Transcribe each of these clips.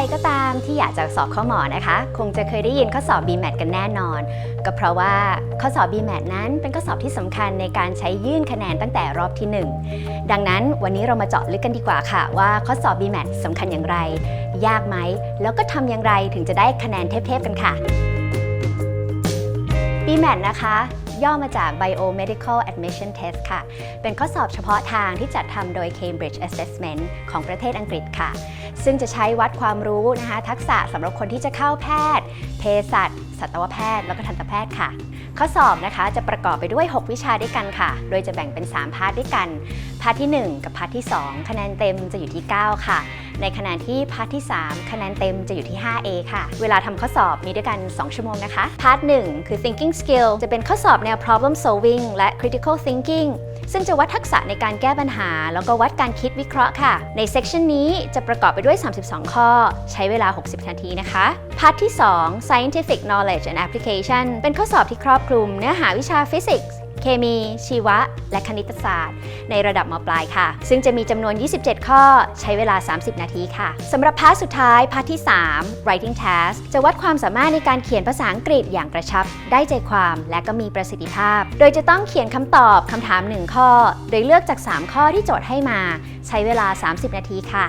รก็ตามที่อยากจะสอบข้อหมอนะคะ คงจะเคยได้ยินข้อสอบ BMAT กันแน่นอน ก็เพราะว่าข้อสอบ BMAT นั้นเป็นข้อสอบที่สำคัญในการใช้ยื่นคะแนนตั้งแต่รอบที่ 1 ดังนั้นวันนี้เรามาเจาะลึกกันดีกว่าค่ะ ว่าข้อสอบ BMAT สำคัญอย่างไร ยากไหม แล้วก็ทำอย่างไรถึงจะได้คะแนนเทพๆกันค่ะ BMAT นะคะ ย่อมาจาก Biomedical Admission Test ค่ะ เป็นข้อสอบเฉพาะทางที่จัดทำโดย Cambridge Assessment ของประเทศอังกฤษค่ะ ซึ่งจะใช้วัดความรู้นะคะ ทักษะสำหรับคนที่จะเข้าแพทย์ เภสัชสัตวแพทย์ แล้วก็ทันตแพทย์ค่ะ ข้อสอบนะคะจะประกอบไปด้วย 6 วิชาด้วยกันค่ะ โดยจะแบ่งเป็น 3 พาร์ทด้วยกันพาร์ทที่ 1 กับพาร์ทที่ 2 คะแนนเต็มจะอยู่ที่ 9 ค่ะ ในขณะที่พาร์ทที่ 3 คะแนนเต็มจะอยู่ที่ 5A ค่ะ เวลาทำข้อสอบมีด้วยกัน 2 ชั่วโมงนะคะ พาร์ท 1 คือ thinking skill จะเป็นข้อสอบแนว problem solving และ critical thinking ซึ่งจะวัดทักษะในการแก้ปัญหา แล้วก็วัดการคิดวิเคราะห์ค่ะ ในเซกชันนี้จะประกอบไปด้วย 32 ข้อ ใช้เวลา 60 นาทีนะคะ พาร์ทที่ 2 scientific knowledge and application เป็นข้อสอบที่ครอบคลุมเนื้อหาวิชาฟิสิกส์ เคมี ชีวะ และคณิตศาสตร์ ในระดับมปลายค่ะ ซึ่งจะมีจำนวน 27 ข้อใช้เวลา 30 นาทีค่ะสำหรับพาร์ทสุดท้ายพาร์ทที่ 3 writing task จะวัดความสามารถในการเขียนภาษาอังกฤษอย่างกระชับ ได้ใจความและก็มีประสิทธิภาพ โดยจะต้องเขียนคำตอบคำถาม 1 ข้อ โดยเลือกจาก 3 ข้อที่โจทย์ให้มา ใช้เวลา 30 นาทีค่ะ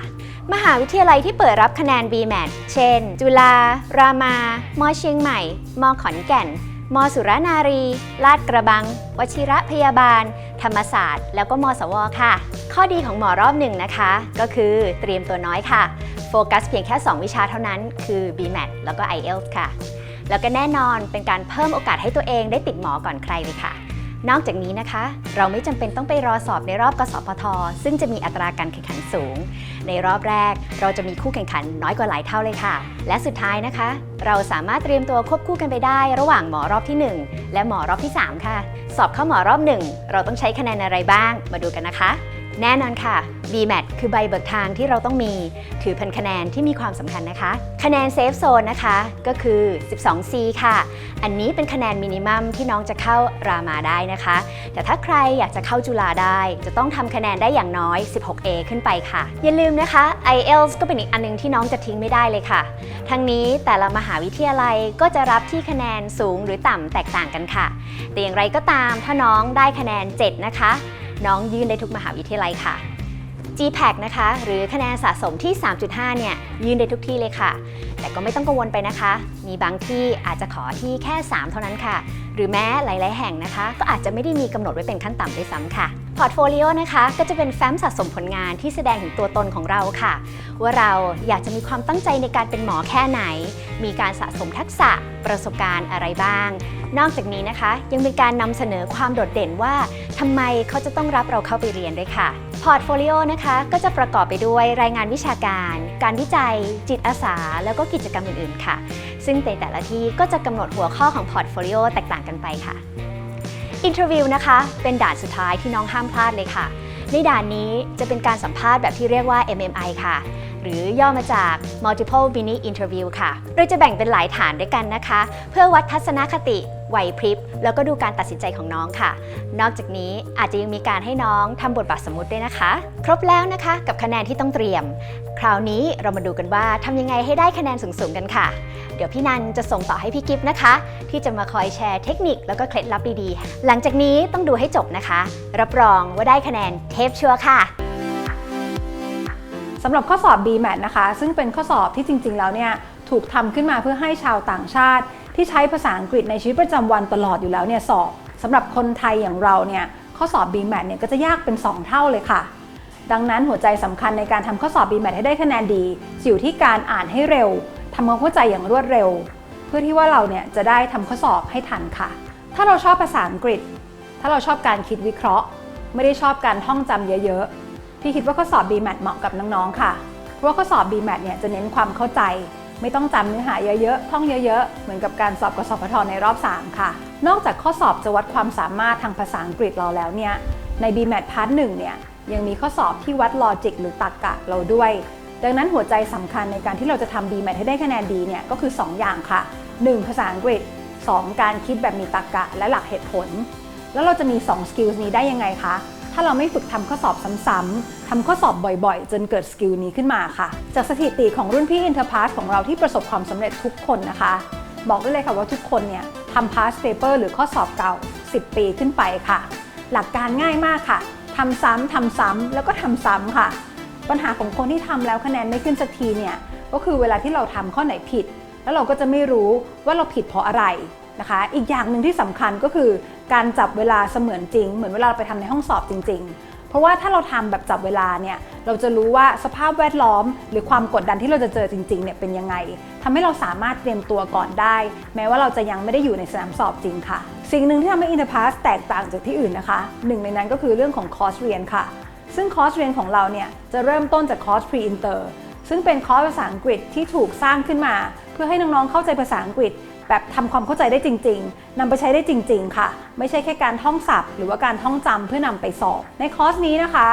มหาวิทยาลัยที่เปิดรับคะแนน BMAT เช่น จุฬา รามา มอเชียงใหม่ มอขอนแก่น มสุรนารี ลาดกระบัง วชิระพยาบาล ธรรมศาสตร์ แล้วก็มสวค่ะ ข้อดีของหมอรอบหนึ่งนะคะ ก็คือเตรียมตัวน้อยค่ะ โฟกัสเพียงแค่ 2 วิชาเท่านั้น คือ BMAT แล้วก็ IELTS ค่ะ แล้วก็แน่นอนเป็นการเพิ่มโอกาสให้ตัวเองได้ติดหมอก่อนใครเลยค่ะ นอกจากนี้นะคะ เราไม่จำเป็นต้องไปรอสอบในรอบกสพท ซึ่งจะมีอัตราการแข่งขันสูง ในรอบแรก เราจะมีคู่แข่งขันน้อยกว่าหลายเท่าเลยค่ะ และสุดท้ายนะคะ เราสามารถเตรียมตัวควบคู่กันไปได้ ระหว่างหมอรอบที่ 1 และหมอรอบที่ 3 ค่ะ สอบเข้าหมอรอบ 1 เราต้องใช้คะแนนอะไรบ้าง มาดูกันนะคะ แน่นอนค่ะ BMAT คือใบเบิกทางที่เราต้องมี ถือเป็นคะแนนที่มีความสำคัญนะคะ คะแนนเซฟโซนนะคะ ก็คือ 12C ค่ะ อันนี้เป็นคะแนนมินิมัมที่น้องจะเข้ารามาได้นะคะ แต่ถ้าใครอยากจะเข้าจุฬาได้ จะต้องทำคะแนนได้อย่างน้อย 16A ขึ้นไปค่ะ อย่าลืมนะคะ IELTS ก็เป็นอีกอันนึงที่น้องจะทิ้งไม่ได้เลยค่ะ ทั้งนี้แต่ละมหาวิทยาลัยก็จะรับที่คะแนนสูงหรือต่ำแตกต่างกันค่ะ แต่อย่างไรก็ตามถ้าน้องได้คะแนน 7 นะคะ น้องยื่นได้ทุกมหาวิทยาลัยค่ะ GPAC นะคะ หรือคะแนนสะสมที่ 3.5 เนี่ย ยืนได้ทุกที่เลยค่ะ แต่ก็ไม่ต้องกังวลไปนะคะ มีบางที่อาจจะขอที่แค่ 3 เท่านั้นค่ะ หรือแม้หลาย ๆ แห่งนะคะ ก็อาจจะไม่ได้มีกำหนดไว้เป็นขั้นต่ำด้วยซ้ำค่ะพอร์ตโฟลิโอนะคะก็จะเป็นแฟ้มสะสมผลงานที่แสดงถึงตัวตนของเราค่ะ ว่าเราอยากจะมีความตั้งใจในการเป็นหมอแค่ไหน มีการสะสมทักษะประสบการณ์อะไรบ้าง นอกจากนี้นะคะ ยังเป็นการนำเสนอความโดดเด่นว่าทำไมเขาจะต้องรับเราเข้าไปเรียนด้วยค่ะ พอร์ตโฟลิโอนะคะก็จะประกอบไปด้วยรายงานวิชาการ การวิจัย จิตอาสา แล้วก็กิจกรรมอื่นๆค่ะ ซึ่งในแต่ละที่ก็จะกำหนดหัวข้อของพอร์ตโฟลิโอแตกต่างกันไปค่ะอินเทอร์วิวนะคะเป็นด่านสุดท้ายที่น้องห้ามพลาดเลยค่ะ ในด่านนี้จะเป็นการสัมภาษณ์แบบที่เรียกว่า MMI ค่ะ หรือย่อมาจาก multiple mini interview ค่ะ โดยจะแบ่งเป็นหลายฐานด้วยกันนะคะ เพื่อวัดทัศนคติไหวพริบ แล้วก็ดูการตัดสินใจของน้องค่ะ นอกจากนี้อาจจะยังมีการให้น้องทำบทบาทสมมุติด้วยนะคะ ครบแล้วนะคะกับคะแนนที่ต้องเตรียม คราวนี้เรามาดูกันว่าทำยังไงให้ได้คะแนนสูงๆกันค่ะ เดี๋ยวพี่นันจะส่งต่อให้พี่กิฟต์นะคะ ที่จะมาคอยแชร์เทคนิคแล้วก็เคล็ดลับดีๆ หลังจากนี้ต้องดูให้จบนะคะ รับรองว่าได้คะแนนเทพชัวร์ค่ะ สำหรับข้อสอบ BMAT นะคะ ซึ่งเป็นข้อสอบที่จริง ๆ แล้วเนี่ยถูกทำขึ้นมาเพื่อให้ชาวต่างชาติ ที่ใช้ภาษาอังกฤษในชีวิตประจำวันตลอดอยู่แล้วเนี่ยสอบสำหรับคนไทยอย่างเราเนี่ยข้อสอบ BMAT เนี่ยก็จะยากเป็น 2 เท่าเลยค่ะ ดังนั้นหัวใจสำคัญในการทำข้อสอบ BMAT ให้ได้คะแนนดีอยู่ที่การอ่านให้เร็วทำความเข้าใจอย่างรวดเร็ว เพื่อที่ว่าเราเนี่ยจะได้ทำข้อสอบให้ทันค่ะ ถ้าเราชอบภาษาอังกฤษ ถ้าเราชอบการคิดวิเคราะห์ ไม่ได้ชอบการท่องจำเยอะๆ พี่คิดว่าข้อสอบ BMAT เหมาะกับน้องๆ ค่ะ เพราะว่าข้อสอบ BMAT เนี่ยจะเน้นความเข้าใจ ไม่ต้องจำเนื้อหาเยอะๆ ท่องเยอะๆ เหมือนกับการสอบกสพทในรอบ 3 ค่ะ นอกจากข้อสอบจะวัดความสามารถทางภาษาอังกฤษเราแล้วเนี่ย ใน BMAT Part 1เนี่ยยังมีข้อสอบที่วัดลอจิกหรือตรรกกะเราด้วย ดังนั้นหัวใจสำคัญในการที่เราจะทำ BMAT ให้ได้คะแนนดีเนี่ยก็คือ 2 อย่างค่ะ 1. ภาษาอังกฤษ 2. การคิดแบบมีตรรกะและหลักเหตุผล แล้วเราจะมี 2 สกิลนี้ได้ยังไงคะ ถ้าเราไม่ฝึกทำข้อสอบซ้ำๆทำข้อสอบบ่อยๆ จนเกิดสกิลนี้ขึ้นมาค่ะ จากสถิติของรุ่นพี่ Interpass ของเราที่ประสบความสำเร็จทุกคนนะคะ บอกได้เลยค่ะว่าทุกคนเนี่ยทำ past paper หรือข้อสอบเก่า 10 ปีขึ้นไปค่ะ หลักการง่ายมากค่ะทำซ้ำทำซ้ำแล้วก็ทำซ้ำค่ะ ปัญหาของคนที่ทำแล้วคะแนนไม่ขึ้นสักทีเนี่ยก็คือเวลาที่เราทำข้อไหนผิด แล้วเราก็จะไม่รู้ว่าเราผิดเพราะอะไร นะคะ อีกอย่างหนึ่งที่สำคัญก็คือการจับเวลาเสมือนจริง เหมือนเวลาเราไปทำในห้องสอบจริง ๆ เพราะว่าถ้าเราทำแบบจับเวลาเนี่ยเราจะรู้ว่าสภาพแวดล้อม หรือความกดดันที่เราจะเจอจริงๆเนี่ยเป็นยังไงทำให้เราสามารถเตรียมตัวก่อนได้ แม้ว่าเราจะยังไม่ได้อยู่ในสนามสอบจริงค่ะ สิ่งหนึ่งที่ทำให้ Interpass แตกต่างจากที่อื่นนะคะหนึ่งในนั้นก็คือเรื่องของคอร์สเรียนค่ะ ซึ่งคอร์สเรียนของเราเนี่ยจะเริ่มต้นจากคอร์ส Pre-Inter ซึ่งเป็นคอร์สภาษาอังกฤษที่ถูกสร้างขึ้นมา เพื่อให้น้องๆเข้าใจภาษาอังกฤษ แบบทำความเข้าใจได้จริง ๆนำไปใช้ได้จริง ๆ ค่ะ ไม่ใช่แค่การท่องศัพท์ หรือว่าการท่องจำเพื่อนำไปสอบ ในคอร์สนี้นะคะ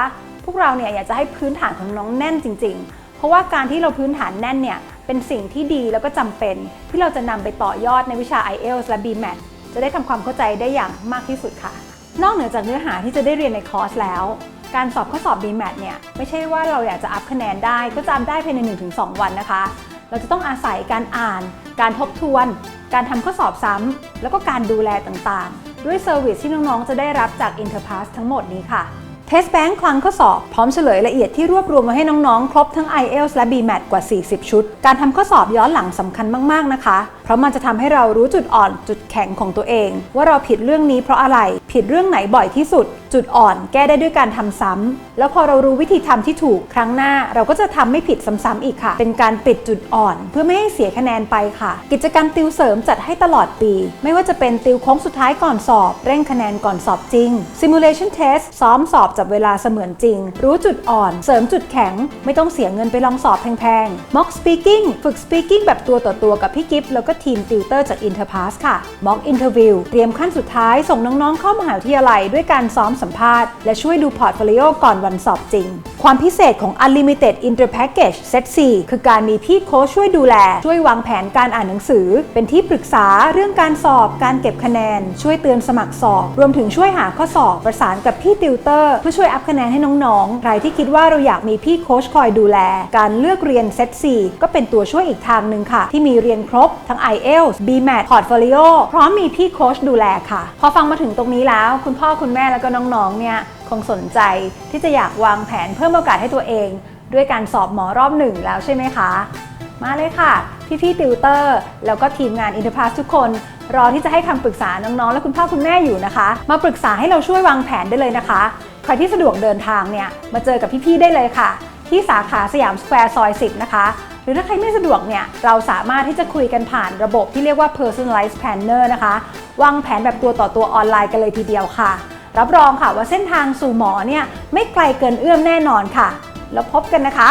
พวกเราเนี่ยอยากจะให้พื้นฐานของน้องแน่นจริง ๆ เพราะว่าการที่เราพื้นฐานแน่นเนี่ยเป็นสิ่งที่ดีแล้วก็จำเป็น ที่เราจะนำไปต่อยอดในวิชา IELTS และ BMAT จะได้ทำความเข้าใจได้อย่างมากที่สุดค่ะ นอกเหนือจากเนื้อหาที่จะได้เรียนในคอร์สแล้วการสอบข้อสอบ BMAT เนี่ยไม่ใช่ว่าเราอยากจะอัพคะแนนได้ก็จำได้ภายใน 1-2 วันนะคะ เราจะต้องอาศัยการอ่าน การทบทวน การทำข้อสอบซ้ำ แล้วก็การดูแลต่างๆ ด้วยเซอร์วิสที่น้องๆ จะได้รับจาก Interpass ทั้งหมดนี้ค่ะ Test Bank คลังข้อสอบพร้อมเฉลยละเอียดที่รวบรวมมาให้น้องๆ ครบทั้ง IELTS และ BMAT กว่า 40 ชุด การทำข้อสอบย้อนหลังสำคัญมากๆนะคะ เพราะมันจะทำให้เรารู้จุดอ่อนจุดแข็งของตัวเอง ว่าเราผิดเรื่องนี้เพราะอะไร ผิดเรื่องไหนบ่อยที่สุด จุดอ่อนแก้ได้ด้วยการทำซ้ำแล้วพอเรารู้วิธีทำที่ถูกครั้งหน้า เราก็จะทำไม่ผิดซ้ำๆอีกค่ะ เป็นการปิดจุดอ่อน เพื่อไม่ให้เสียคะแนนไปค่ะ กิจกรรมติวเสริมจัดให้ตลอดปี ไม่ว่าจะเป็นติวโค้งสุดท้ายก่อนสอบ เร่งคะแนนก่อนสอบจริง simulation test ซ้อมสอบจับเวลาเสมือนจริง รู้จุดอ่อน เสริมจุดแข็ง ไม่ต้องเสียเงินไปลองสอบแพงๆ mock speaking ฝึก speaking แบบตัวต่อตัวกับพี่กิฟต์แล้วก็ทีมติวเตอร์จาก Interpass ค่ะ mock interview เตรียมขั้นสุดท้ายส่งน้องๆเข้ามหาวิทยาลัยด้วยการซ้อมสัมภาษณ์ และช่วยดูพอร์ตโฟลิโอก่อนวันสอบจริง ความพิเศษของ Unlimited Inter Package Set 4 คือการมีพี่โค้ชช่วยดูแล ช่วยวางแผนการอ่านหนังสือ เป็นที่ปรึกษาเรื่องการสอบ การเก็บคะแนน ช่วยเตือนสมัครสอบ รวมถึงช่วยหาข้อสอบประสานกับพี่ติวเตอร์เพื่อช่วยอัพคะแนนให้น้องๆ ใครที่คิดว่าเราอยากมีพี่โค้ชคอยดูแล การเลือกเรียน Set 4ก็เป็นตัวช่วยอีกทางหนึ่งค่ะ ที่มีเรียนครบทั้ง IELTS BMAT Portfolio พร้อมมีพี่โค้ชดูแลค่ะ พอฟังมาถึงตรงนี้แล้ว คุณพ่อคุณแม่แล้วก็น้องๆ เนี่ยคงสนใจที่จะอยากวางแผนเพิ่มโอกาสให้ตัวเอง ด้วยการสอบหมอรอบหนึ่งแล้วใช่ไหมคะ มาเลยค่ะ พี่ๆติวเตอร์ แล้วก็ทีมงาน Interpass ทุกคน รอที่จะให้คำปรึกษาน้องๆ และคุณพ่อคุณแม่อยู่นะคะ มาปรึกษาให้เราช่วยวางแผนได้เลยนะคะ ใครที่สะดวกเดินทางเนี่ยมาเจอกับพี่ๆ ได้เลยค่ะ ที่สาขาสยามสแควร์ซอย10 นะคะหรือถ้าใครไม่สะดวกเนี่ย เราสามารถที่จะคุยกันผ่านระบบที่เรียกว่า personalized planner นะคะ วางแผนแบบตัวต่อตัวออนไลน์กันเลยทีเดียวค่ะ รับรองค่ะว่าเส้นทางสู่หมอเนี่ยไม่ไกลเกินเอื้อมแน่นอนค่ะ แล้วพบกันนะคะ